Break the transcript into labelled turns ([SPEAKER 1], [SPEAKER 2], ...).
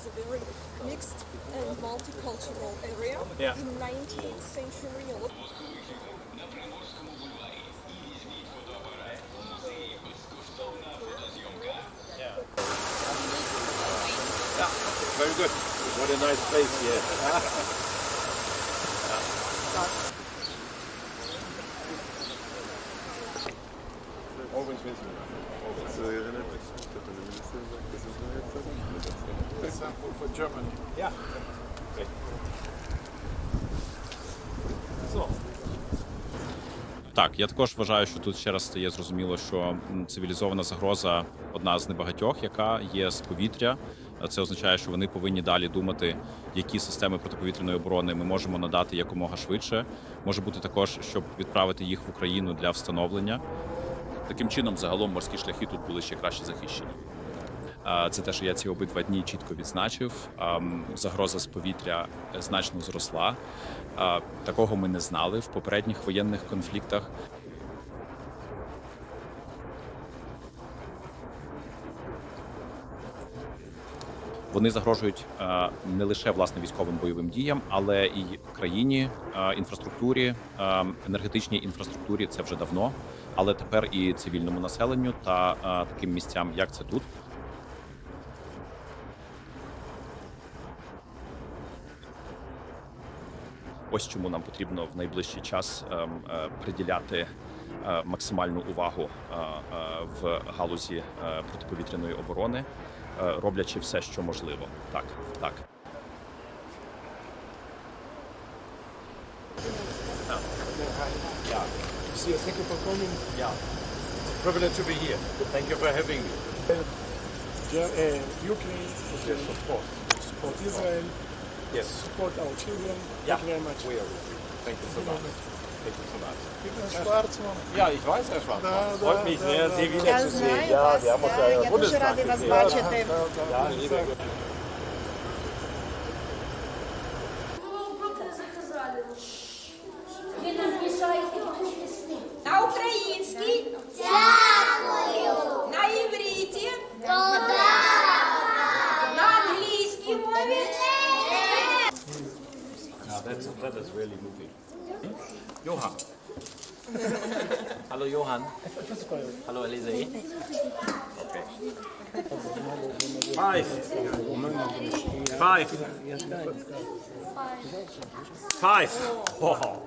[SPEAKER 1] was a very mixed and multicultural area
[SPEAKER 2] Yeah.
[SPEAKER 1] in 19th century.
[SPEAKER 2] Very good. What a nice place here. Always visiting.
[SPEAKER 3] Це
[SPEAKER 4] Example for Germany.
[SPEAKER 2] Yeah. Okay. So.
[SPEAKER 5] Так, я також вважаю, що тут ще раз стає зрозуміло, що цивілізована загроза одна з небагатьох, яка є з повітря. Це означає, що вони повинні далі думати, які системи протиповітряної оборони ми можемо надати якомога швидше. Може бути також, щоб відправити їх в Україну для встановлення. Таким чином, загалом морські шляхи тут були ще краще захищені. Це те, що я ці обидва дні чітко відзначив. Загроза з повітря значно зросла. Такого ми не знали в попередніх воєнних конфліктах. Вони загрожують не лише власне військовим бойовим діям, але і країні, інфраструктурі, енергетичній інфраструктурі це вже давно, але тепер і цивільному населенню та таким місцям, як це тут. Ось чому нам потрібно в найближчий час ем, е, приділяти е, максимальну увагу е, в галузі протиповітряної оборони, роблячи все, що можливо. Так, так.
[SPEAKER 2] Yeah.
[SPEAKER 4] See, thank you for coming.
[SPEAKER 2] Yeah. It's a privilege to be here. Thank you for having me.
[SPEAKER 4] Ge- uh, Ukraine
[SPEAKER 2] Yes, of course.
[SPEAKER 4] support Israel,
[SPEAKER 2] yes.
[SPEAKER 4] support our children.
[SPEAKER 2] Yeah.
[SPEAKER 4] Thank you very much.
[SPEAKER 2] We are with you. Thank you so much. Thank you so much. Ja, ich weiß, Herr Schwarzmann. Freut mich sehr, Sie
[SPEAKER 6] wiederzusehen.
[SPEAKER 2] Ja, wir haben uns ja
[SPEAKER 6] im
[SPEAKER 2] Bundestag gesehen. Ja, liebe Gott. That's, that is really moving. Johann. Hallo Johann. Hallo Elise. Okay. Five. Five. Five. Oh.